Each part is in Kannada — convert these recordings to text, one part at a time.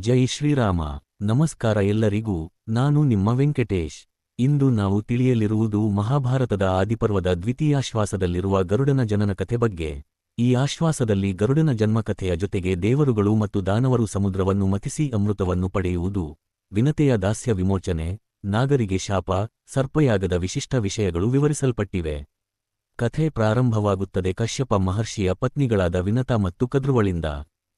ಜೈ ಶ್ರೀರಾಮ. ನಮಸ್ಕಾರ ಎಲ್ಲರಿಗೂ, ನಾನು ನಿಮ್ಮ ವೆಂಕಟೇಶ್. ಇಂದು ನಾವು ತಿಳಿಯಲಿರುವುದು ಮಹಾಭಾರತದ ಆದಿಪರ್ವದ ದ್ವಿತೀಯಾಶ್ವಾಸದಲ್ಲಿರುವ ಗರುಡನ ಜನನ ಕಥೆ ಬಗ್ಗೆ. ಈ ಆಶ್ವಾಸದಲ್ಲಿ ಗರುಡನ ಜನ್ಮಕಥೆಯ ಜೊತೆಗೆ ದೇವರುಗಳು ಮತ್ತು ದಾನವರು ಸಮುದ್ರವನ್ನು ಮತಿಸಿ ಅಮೃತವನ್ನು ಪಡೆಯುವುದು. ವಿನತೆಯ ದಾಸ್ಯ ವಿಮೋಚನೆ, ನಾಗರಿಗೆ ಶಾಪ, ಸರ್ಪಯಾಗದ ವಿಶಿಷ್ಟ ವಿಷಯಗಳು ವಿವರಿಸಲ್ಪಟ್ಟಿವೆ. ಕಥೆ ಪ್ರಾರಂಭವಾಗುತ್ತದೆ ಕಶ್ಯಪ ಮಹರ್ಷಿಯ ಪತ್ನಿಗಳಾದ ವಿನತ ಮತ್ತು ಕದ್ರುವಳಿಂದ.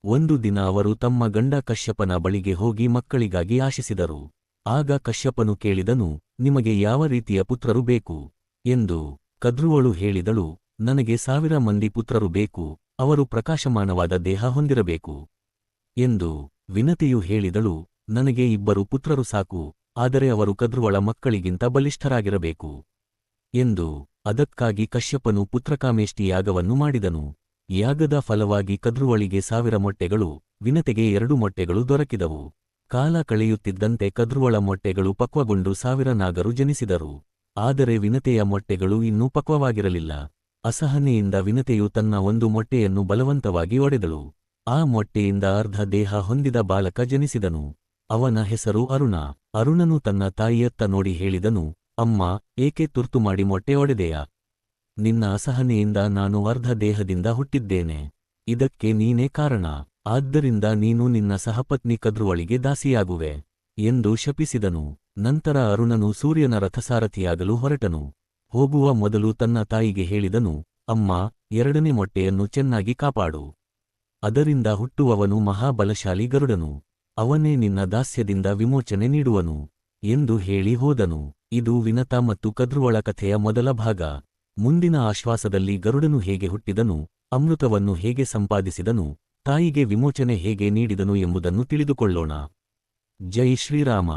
ಒಂದು ದಿನ ಅವರು ತಮ್ಮ ಗಂಡ ಕಶ್ಯಪನ ಬಳಿಗೆ ಹೋಗಿ ಮಕ್ಕಳಿಗಾಗಿ ಆಶಿಸಿದರು. ಆಗ ಕಶ್ಯಪನು ಕೇಳಿದನು, ನಿಮಗೆ ಯಾವ ರೀತಿಯ ಪುತ್ರರು ಬೇಕು? ಎಂದು ಕದ್ರುವಳು ಹೇಳಿದಳು, ನನಗೆ ಸಾವಿರ ಮಂದಿ ಪುತ್ರರು ಬೇಕು, ಅವರು ಪ್ರಕಾಶಮಾನವಾದ ದೇಹ ಹೊಂದಿರಬೇಕು. ಎಂದು ವಿನತೆಯು ಹೇಳಿದಳು, ನನಗೆ ಇಬ್ಬರು ಪುತ್ರರು ಸಾಕು, ಆದರೆ ಅವರು ಕದ್ರುವಳ ಮಕ್ಕಳಿಗಿಂತ ಬಲಿಷ್ಠರಾಗಿರಬೇಕು. ಎಂದು ಅದಕ್ಕಾಗಿ ಕಶ್ಯಪನು ಪುತ್ರಕಾಮೇಷ್ಟಿ ಯಾಗವನ್ನು ಮಾಡಿದನು. ಯಾಗದ ಫಲವಾಗಿ ಕದ್ರುವಳಿಗೆ ಸಾವಿರ ಮೊಟ್ಟೆಗಳು, ವಿನತೆಗೆ ಎರಡು ಮೊಟ್ಟೆಗಳು ದೊರಕಿದವು. ಕಾಲ ಕಳೆಯುತ್ತಿದ್ದಂತೆ ಕದ್ರುವಳ ಮೊಟ್ಟೆಗಳು ಪಕ್ವಗೊಂಡು ಸಾವಿರ ನಾಗರು ಜನಿಸಿದರು. ಆದರೆ ವಿನತೆಯ ಮೊಟ್ಟೆಗಳು ಇನ್ನೂ ಪಕ್ವವಾಗಿರಲಿಲ್ಲ. ಅಸಹನೆಯಿಂದ ವಿನತೆಯು ತನ್ನ ಒಂದು ಮೊಟ್ಟೆಯನ್ನು ಬಲವಂತವಾಗಿ ಒಡೆದಳು. ಆ ಮೊಟ್ಟೆಯಿಂದ ಅರ್ಧ ದೇಹ ಹೊಂದಿದ ಬಾಲಕ ಜನಿಸಿದನು. ಅವನ ಹೆಸರು ಅರುಣ. ಅರುಣನು ತನ್ನ ತಾಯಿಯತ್ತ ನೋಡಿ ಹೇಳಿದನು, ಅಮ್ಮ, ಏಕೆ ತುರ್ತು ಮಾಡಿ ಮೊಟ್ಟೆ ಒಡೆದೆಯಾ? ನಿನ್ನ ಅಸಹನೆಯಿಂದ ನಾನು ಅರ್ಧ ದೇಹದಿಂದ ಹುಟ್ಟಿದ್ದೇನೆ. ಇದಕ್ಕೆ ನೀನೇ ಕಾರಣ. ಆದ್ದರಿಂದ ನೀನು ನಿನ್ನ ಸಹಪತ್ನಿ ಕದ್ರುವಳಿಗೆ ದಾಸಿಯಾಗುವೆ ಎಂದು ಶಪಿಸಿದನು. ನಂತರ ಅರುಣನು ಸೂರ್ಯನ ರಥಸಾರಥಿಯಾಗಲು ಹೊರಟನು. ಹೋಗುವ ಮೊದಲು ತನ್ನ ತಾಯಿಗೆ ಹೇಳಿದನು, ಅಮ್ಮ, ಎರಡನೇ ಮೊಟ್ಟೆಯನ್ನು ಚೆನ್ನಾಗಿ ಕಾಪಾಡು. ಅದರಿಂದ ಹುಟ್ಟುವವನು ಮಹಾಬಲಶಾಲಿ ಗರುಡನು. ಅವನೇ ನಿನ್ನ ದಾಸ್ಯದಿಂದ ವಿಮೋಚನೆ ನೀಡುವನು ಎಂದು ಹೇಳಿ ಹೋದನು. ಇದು ವಿನತ ಮತ್ತು ಕದ್ರುವಳ ಕಥೆಯ ಮೊದಲ ಭಾಗ. ಮುಂದಿನ ಆಶ್ವಾಸದಲ್ಲಿ ಗರುಡನು ಹೇಗೆ ಹುಟ್ಟಿದನು, ಅಮೃತವನ್ನು ಹೇಗೆ ಸಂಪಾದಿಸಿದನು, ತಾಯಿಗೆ ವಿಮೋಚನೆ ಹೇಗೆ ನೀಡಿದನು ಎಂಬುದನ್ನು ತಿಳಿದುಕೊಳ್ಳೋಣ. ಜೈ ಶ್ರೀರಾಮ.